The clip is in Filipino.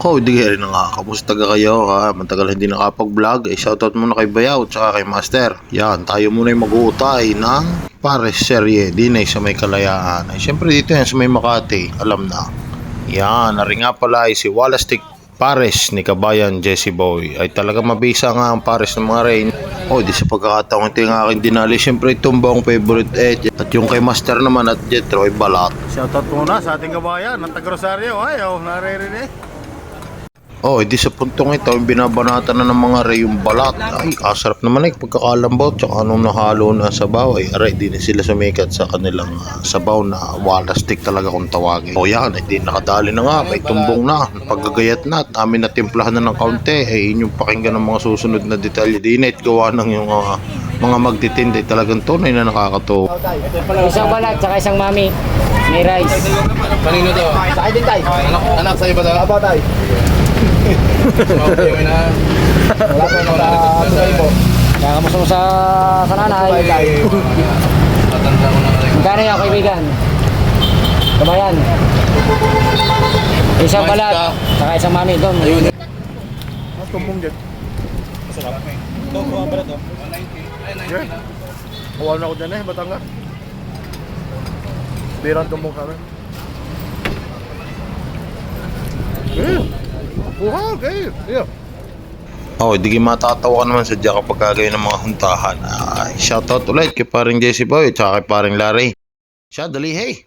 Oh, di rin na nga. Kamusta ka kayo ha? Matagal hindi nakapag-vlog. Eh, shoutout muna kay Bayaw at saka kay Master. Yan, tayo muna yung mag-uutay ng Pares Serye. Dinay sa may kalayaan. Ay, syempre dito yan sa may Makati. Alam na. Yan, nari nga pala ay si Walastik Pares ni Kabayan Jesse Boy. Ay talaga mabisa nga ang Pares ng mga rain. Oh, di sa pagkakataon ito yung aking dinali. Syempre itong buong favorite edge. At yung kay Master naman at Jetro ay balat. Shoutout muna sa ating kabayan ng taga Rosario. Ayaw, naririnig. Oh, edi sa puntong ito, yung binabanatan na ng mga ray yung balat. Ay, asarap naman eh, pagkakalambot, tsaka anong nahalo na sabaw. Ay, aray, di na sila sumikat sa kanilang ah, sabaw na walastik talaga kung tawagin. O yan, ay di nakadali na nga, may tumbong na, paggagayat na, at amin na timplahan na ng kaunti. Ay, inyong pakinggan ng mga susunod na detalye. Di na gawa ng yung ah, mga magtitindi talagang tunay na nakakatuwa. Isang balat, saka isang mami. May rice. Kanino to? Sa akin din tayo. Anak, anak sa'yo ba to? Aba tayo. Okay, na. Wala yung ano tayo po. Kaya kamusta mo sa kananay. Tatanda ko na rin. Magkano yan, kaibigan? Kamayan. Isang balat, ka. saka isang mami. Doon. Ayun. Mas tumbong dyan. Yeah. Kuha na ako dyan eh, Batangas. Birang tumbong sa amin. Kuha, okay. Yeah. Oh, di matatawa ka naman sa diya kapag kagayo ng mga huntahan. Ay, shoutout ulit kay paring Jesse Boy at kay paring Larry. Siya, dali hey!